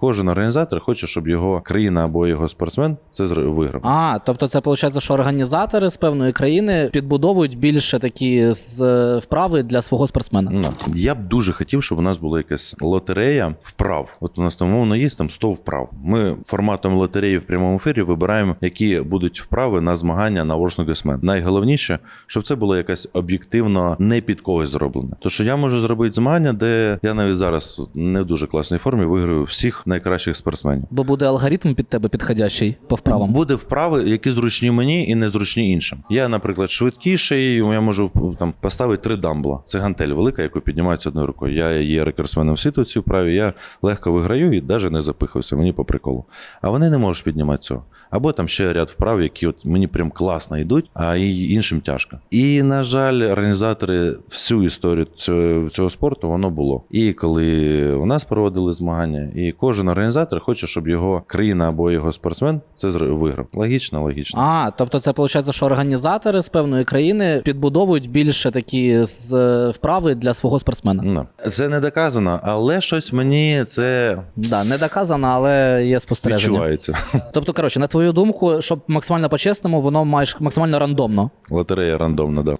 Кожен організатор хоче, щоб його країна або його спортсмен це виграв. А, тобто це виходить, що організатори з певної країни підбудовують більше такі вправи для свого спортсмена. Ну, Я б дуже хотів, щоб у нас була якась лотерея вправ. От у нас там умовно є там 100 вправ. Ми форматом лотереї в прямому ефірі вибираємо, які будуть вправи на змагання на Snookersman. Найголовніше, щоб це було якась об'єктивно не під когось зроблено. То що я можу зробити змагання, де я навіть зараз не в дуже класній формі виграю всіх найкращих спортсменів. Бо буде алгоритм під тебе підходящий по вправам. Буде вправи, які зручні мені і незручні іншим. Я, наприклад, швидкіший, я можу там поставити три дамбла. Це гантель велика, яку піднімається одною рукою. Я є рекордсменом світу в цій вправі. Я легко виграю і навіть не запихався. Мені по приколу. А вони не можуть піднімати цього. Або там ще ряд вправ, які от мені прям класно йдуть, а і іншим тяжко. І на жаль, організатори всю історію цього, цього спорту воно було. І коли у нас проводили змагання, і кожен організатор хоче, щоб його країна або його спортсмен це виграв. Логічно, логічно. А, тобто це виходить, що організатори з певної країни підбудовують більше такі з е, вправи для свого спортсмена. Ну, Це не доказано, але щось мені це Да, не доказано, але є спостереження. відчувається. Тобто, коротше, на твою думку, щоб максимально по-чесному, воно майже максимально рандомно. Лотерея рандомна, да.